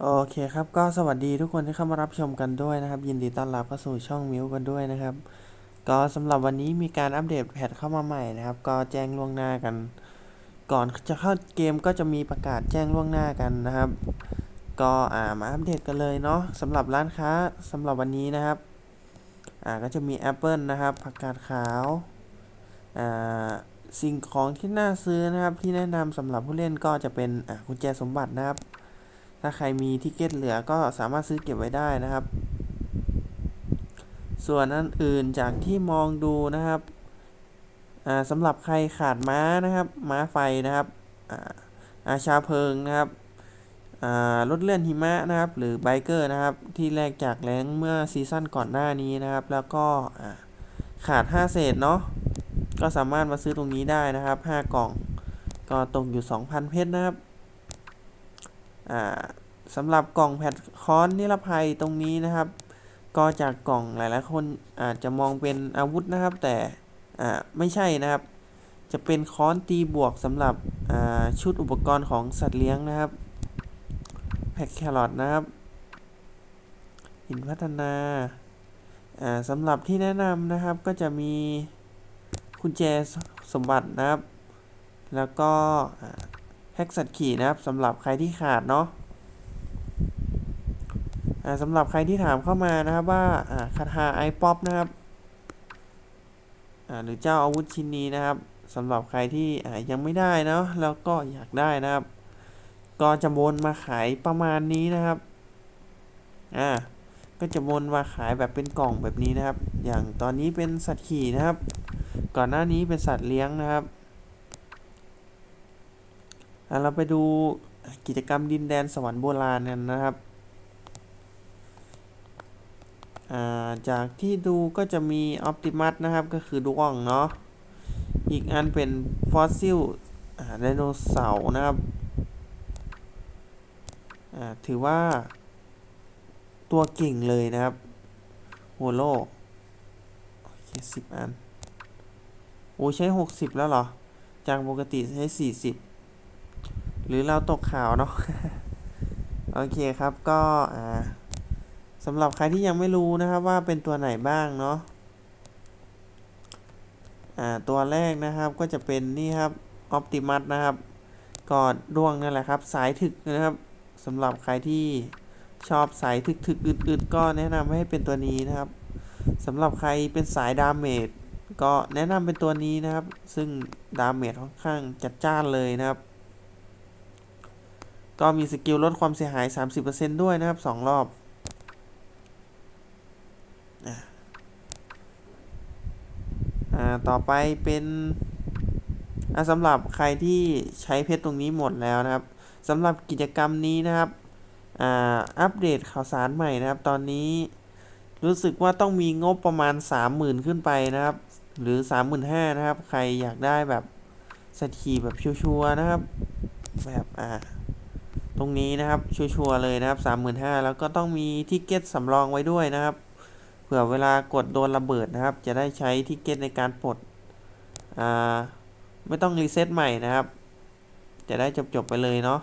โอเคครับก็สวัสดีทุกคนที่เข้ามารับชมกันด้วยนะครับ ยินดีต้อนรับเข้าสู่ช่องมิวกันด้วยนะครับ ก็สำหรับวันนี้มีการอัปเดตแพทเข้ามาใหม่นะครับ ก็แจ้งล่วงหน้ากัน ก่อนจะเข้าเกมก็จะมีประกาศแจ้งล่วงหน้ากันนะครับ ก็อ่ามาอัปเดตกันเลยเนาะสำหรับร้านค้าสำหรับวันนี้นะครับอ่าก็จะมี Apple นะครับผักกาดขาวอ่าสิ่งของที่น่าซื้อนะครับที่แนะนำสำหรับผู้เล่นก็จะเป็นอ่ากุญแจสมบัตินะครับ ถ้าใครมีทิเก็ตเหลือก็สามารถซื้อเก็บไว้ได้นะครับ ส่วนอันอื่นจากที่มองดูนะครับสำหรับใครขาดม้านะครับ ม้าไฟนะครับอาชาเพลิงนะครับรถเลื่อนหิมะนะครับ หรือไบเกอร์นะครับ ที่แลกจากแรงเมื่อซีซั่นก่อนหน้านี้นะครับ แล้วก็อ่าขาด 5 เศษเนาะก็สามารถมาซื้อตรงนี้ได้นะครับ 5 กล่อง ก็ตกอยู่ 2,000 เพชรนะครับ สำหรับกล่องแพดคอนนิรภัยตรงนี้นะครับ ก็จากกล่องหลายๆคนอาจจะมองเป็นอาวุธนะครับ แต่ไม่ใช่นะครับ จะเป็นค้อนตีบวกสำหรับชุดอุปกรณ์ของสัตว์เลี้ยงนะครับแพ็กแครอทนะครับหินพัฒนาสำหรับที่แนะนำนะครับก็จะมีกุญแจสมบัตินะครับ แล้วก็ แพ็กสัตว์ขี่นะครับสำหรับใครที่ขาดเนาะสำหรับใครที่ถามเข้ามานะครับว่าคาถาไอป๊อปนะครับหรือเจ้าอาวุธชิ้นนี้นะครับสำหรับใครที่ยังไม่ได้เนาะแล้วก็อยากได้นะครับ ก็จะวนมาขายประมาณนี้นะครับอ่าก็จะวนมาขายแบบเป็นกล่องแบบนี้นะครับ อย่างตอนนี้เป็นสัตว์ขี่นะครับ ก่อนหน้านี้เป็นสัตว์เลี้ยงนะครับ เราไปดูกิจกรรมดินแดนสวรรค์โบราณกันนะครับาจากที่ดูก็จะมีออ t ติมัสนะครับก็คือดวงเนาะอีกอันเป็นฟอสซิลไดโนเสาร์นะครับถือว่าตัวเก่งเลยนะครับโฮโลโอเคสิบอัน โอ้ใช้ 60 แล้วเหรอจากปกติใช้ 40 หรือเราตกข่าวเนาะโอเคครับก็อ่าสำหรับใครที่ยังไม่รู้นะครับว่าเป็นตัวไหนบ้างเนาะอ่าตัวแรกนะครับก็จะเป็นนี่ครับออ t ติมัสนะครับก็ดวงนั่นแหละครับ สายถึกนะครับสำหรับใครที่ชอบสายถึกถึกอึดๆก็แนะนำให้เป็นตัวนี้นะครับสำหรับใครเป็นสายดาเมจก็แนะนำเป็นตัวนี้นะครับ ซึ่งดาเมจค่อนข้างจัดจ้านเลยนะครับ ก็มีสกิลลดความเสียหาย 30%ด้วยนะครับ 2 รอบอ่าต่อไปเป็นอะสำหรับใครที่ใช้เพชรตรงนี้หมดแล้วนะครับสำหรับกิจกรรมนี้นะครับอ่าอัปเดตข่าวสารใหม่นะครับ ตอนนี้รู้สึกว่าต้องมีงบประมาณ 30,000 ขึ้นไปนะครับ หรือ 35,000นะครับ ใครอยากได้แบบสถีแบบชัวร์ๆนะครับแบบอ่า ตรงนี้นะครับชัวร์เลยนะครับ 35,000แล้วก็ต้องมีทิเก็ตสำรองไว้ด้วยนะครับ เผื่อเวลากดโดนระเบิดนะครับ จะได้ใช้ทิเก็ตในการปลดอ่าไม่ต้องรีเซ็ตใหม่นะครับ จะได้จบๆไปเลยเนาะ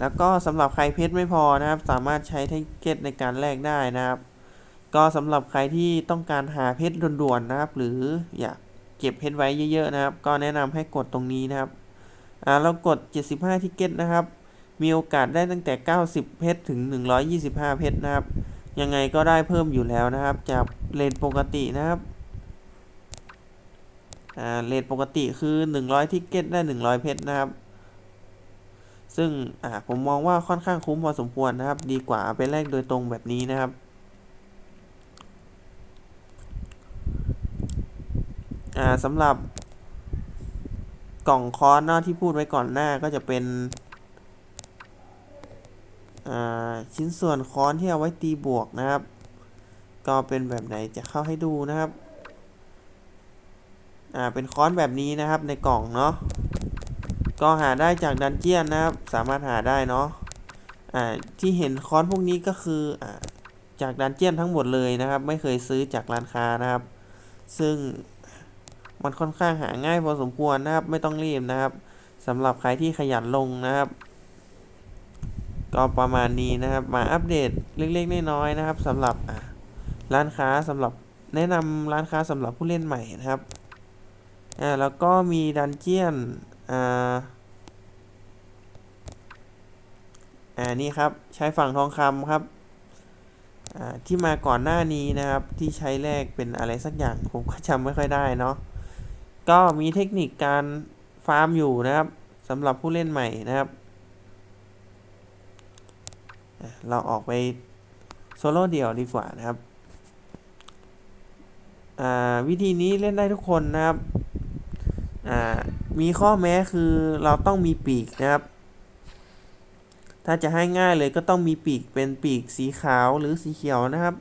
แล้วก็สำหรับใครเพชรไม่พอนะครับ สามารถใช้ทิเก็ตในการแลกได้นะครับ ก็สำหรับใครที่ต้องการหาเพชรด่วนๆนะครับ หรืออยากเก็บเพชรไว้เยอะๆนะครับ ก็แนะนำให้กดตรงนี้นะครับ อ่าเรากด 75 ทิเก็ตนะครับ มีโอกาสได้ตั้งแต่ 90 เพชรถึง 125 เพชรนะครับ ยังไงก็ได้เพิ่มอยู่แล้วนะครับ จากเลทปกตินะครับอ่าเลทปกติคือ 100 ทิเก็ตได้ 100 เพชรนะครับ ซึ่งอ่าผมมองว่าค่อนข้างคุ้มพอสมควรนะครับ ดีกว่าเอาไปแลกโดยตรงแบบนี้นะครับอ่าสำหรับ กล่องคอนเนาะที่พูดไว้ก่อนหน้าก็จะเป็นชิ้นส่วนค้อนที่เอาไว้ตีบวกนะครับ ก็เป็นแบบไหนจะเข้าให้ดูนะครับอ่าเป็นค้อนแบบนี้นะครับในกล่องเนาะก็หาได้จากดันเจียนนะครับ สามารถหาได้เนาะอ่าที่เห็นค้อนพวกนี้ก็คืออ่าจากดันเจียนทั้งหมดเลยนะครับ ไม่เคยซื้อจากร้านค้านะครับ ซึ่ง มันค่อนข้างหาง่ายพอสมควรนะครับ ไม่ต้องรีบนะครับสำหรับใครที่ขยันลงนะครับ ก็ประมาณนี้นะครับ มาอัปเดตเล็กๆน้อยๆนะครับสำหรับร้านค้าสำหรับแนะนำร้านค้าสำหรับผู้เล่นใหม่นะครับอ่าแล้วก็มีดันเจียนอ่าอ่านี่ครับใช้ฝั่งทองคำครับอ่าที่มาก่อนหน้านี้นะครับที่ใช้แลกเป็นอะไรสักอย่างผมก็จำไม่ค่อยได้เนาะ ก็มีเทคนิคการฟาร์มอยู่นะครับสำหรับผู้เล่นใหม่นะครับ เราออกไปโซโล่เดี่ยวดีกว่านะครับ วิธีนี้เล่นได้ทุกคนนะครับ มีข้อแม้คือเราต้องมีปีกนะครับ ถ้าจะให้ง่ายเลยก็ต้องมีปีกเป็นปีกสีขาวหรือสีเขียวนะครับ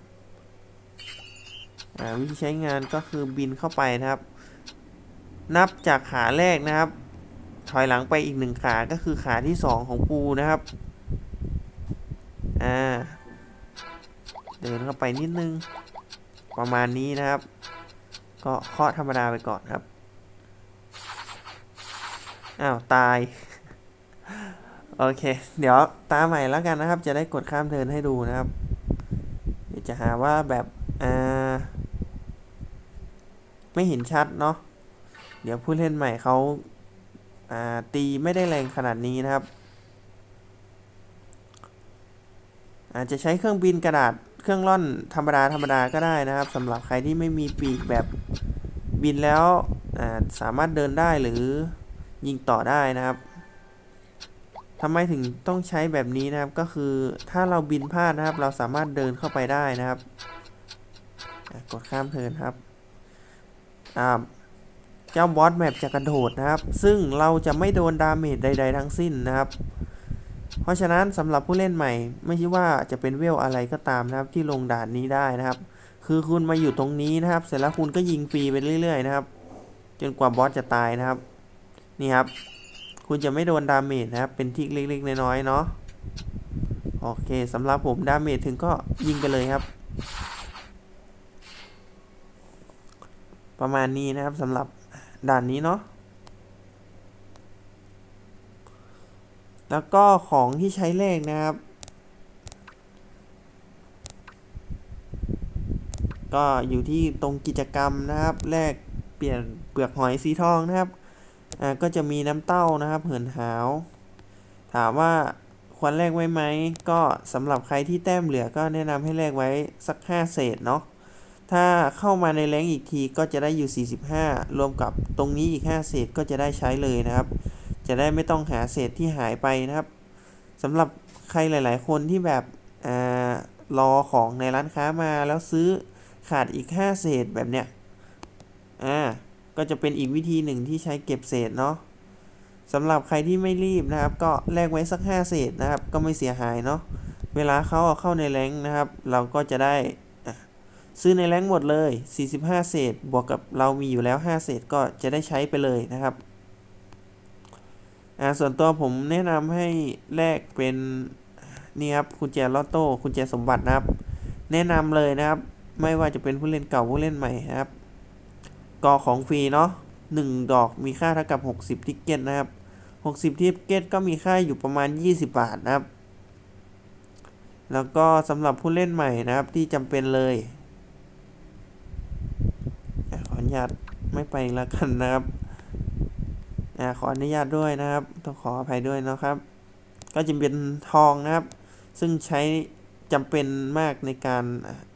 วิธีใช้งานก็คือบินเข้าไปนะครับ นับจากขาแรกนะครับ ถอยหลังไปอีกหนึ่งขาก็คือขาที่สองของปูนะครับอ่าเดินเข้าไปนิดนึง ประมาณนี้นะครับ ก็เคาะธรรมดาไปก่อนครับอ้าวตาย โอเค เดี๋ยวตาใหม่แล้วกันนะครับ จะได้กดข้ามเทินให้ดูนะครับเดี๋ยวจะหาว่าแบบอ่าไม่เห็นชัดเนาะ เดี๋ยวผู้เล่นใหม่เขาาตีไม่ได้แรงขนาดนี้นะครับ อาจจะใช้เครื่องบินกระดาษเครื่องร่อนธรรมดาธรรมดาก็ได้นะครับสำหรับใครที่ไม่มีปีกแบบบินแล้วาสามารถเดินได้หรือยิงต่อได้นะครับทำไมถึงต้องใช้แบบนี้นะครับก็คือถ้าเราบินพลาดนะครับ เราสามารถเดินเข้าไปได้นะครับกดข้ามเทินครับอ่า เจ้าบอสแมปจะกระโดดนะครับ ซึ่งเราจะไม่โดนดาเมจใด ๆ ทั้งสิ้นนะครับ เพราะฉะนั้นสำหรับผู้เล่นใหม่ ไม่ใช่ว่าจะเป็นเวลอะไรก็ตามนะครับ ที่ลงด่านนี้ได้นะครับ คือคุณมาอยู่ตรงนี้นะครับ เสร็จแล้วคุณก็ยิงฟรีไปเรื่อย ๆ นะครับ จนกว่าบอสจะตายนะครับ นี่ครับ คุณจะไม่โดนดาเมจนะครับ เป็นทิกเล็ก ๆ น้อยๆเนาะโอเคสำหรับผมดาเมจถึงก็ยิงไปเลยครับ ประมาณนี้นะครับสำหรับ ด่านนี้เนาะ แล้วก็ของที่ใช้เลขนะครับ ก็อยู่ที่ตรงกิจกรรมนะครับ แลกเปลี่ยนเปลือกหอยสีทองนะครับ อ่า ก็จะมีน้ำเต้านะครับ เหินหาว ถามว่าควรแลกไว้ไหม ก็สำหรับใครที่แต้มเหลือก็แนะนำให้แลกไว้สัก 5 เศษเนาะ ถ้าเข้ามาในแรงอีกทีก็จะได้อยู่ 45 รวมกับตรงนี้อีก 5 เศษก็จะได้ใช้เลยนะครับ จะได้ไม่ต้องหาเศษที่หายไปนะครับสำหรับใครหลาย ๆ คนที่แบบอรอของในร้านค้ามาแล้วซื้อขาดอีก 5 เศษแบบเนี้ยอ่าก็จะเป็นอีกวิธีหนึ่งที่ใช้เก็บเศษเนาะสำหรับใครที่ไม่รีบนะครับ ก็แลกไว้สัก 5 เศษนะครับ ก็ไม่เสียหายเนาะเวลาเขาเอาเข้าในแรงนะครับ เราก็จะได้ ซื้อในแรงหมดเลย 45 เศษ บวกกับเรามีอยู่แล้ว 5 เศษก็จะได้ใช้ไปเลยนะครับ อ่า ส่วนตัวผมแนะนำให้แลกเป็นนี่ครับกุญแจลอตโต้กุญแจสมบัตินะครับ แนะนำเลยนะครับ ไม่ว่าจะเป็นผู้เล่นเก่าผู้เล่นใหม่นะครับกอของฟรีเนาะหนึ่งดอกมีค่าเท่ากับ 60 ทิกเก็ตนะครับ 60 ทิกเก็ตก็มีค่าอยู่ประมาณ 20 บาทนะครับ แล้วก็สำหรับผู้เล่นใหม่นะครับที่จำเป็นเลย ญาตไม่ไปแล้วกันนะครับอ่าขออนุญาตด้วยนะครับ ต้องขออภัยด้วยนะครับ ก็จะเป็นทองนะครับ ซึ่งใช้จำเป็นมากในการ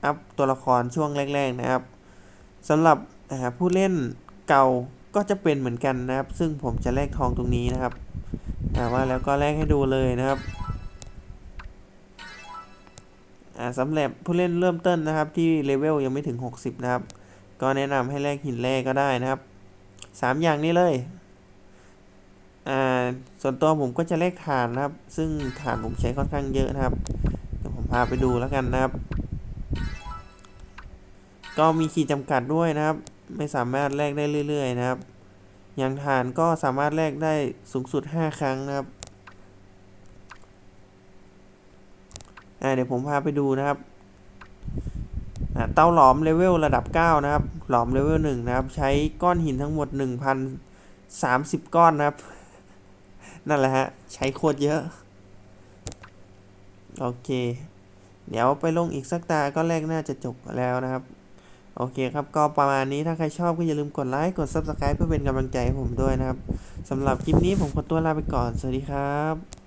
อัพตัวละครช่วงแรก ๆนะครับสำหรับผู้เล่นเก่าก็จะเป็นเหมือนกันนะครับ ซึ่งผมจะแลกทองตรงนี้นะครับอ่ว่าแล้วก็แลกให้ดูเลยนะครับสำหรับผู้เล่นเริ่มต้นนะครับที่เลเวลยังไม่ถึง 60 นะครับ ก็แนะนำให้แลกหินแร่ก็ได้นะครับสามอย่างนี้เลยอ่าส่วนตัวผมก็จะเลขฐานนะครับ ซึ่งฐานผมใช้ค่อนข้างเยอะนะครับเดี๋ยวผมพาไปดูแล้วกันนะครับ ก็มีขีดจำกัดด้วยนะครับ ไม่สามารถแลกได้เรื่อย ๆ นะครับ อย่างฐานก็สามารถแลกได้สูงสุด 5 ครั้งนะครับอ่าเดี๋ยวผมพาไปดูนะครับ เตาหลอมเลเวลระดับ 9 นะครับ หลอมเลเวล1นะครับ ใช้ก้อนหินทั้งหมด 1,030 ก้อนนะครับ นั่นแหละฮะ ใช้โคตรเยอะ โอเค เดี๋ยวไปลงอีกสักตาก็แรกน่าจะจบแล้วนะครับ โอเคครับ ก็ประมาณนี้ถ้าใครชอบก็อย่าลืมกดไลค์ กด Subscribe เพื่อเป็นกำลังใจให้ผมด้วยนะครับสำหรับคลิปนี้ผมขอตัวลาไปก่อน สวัสดีครับ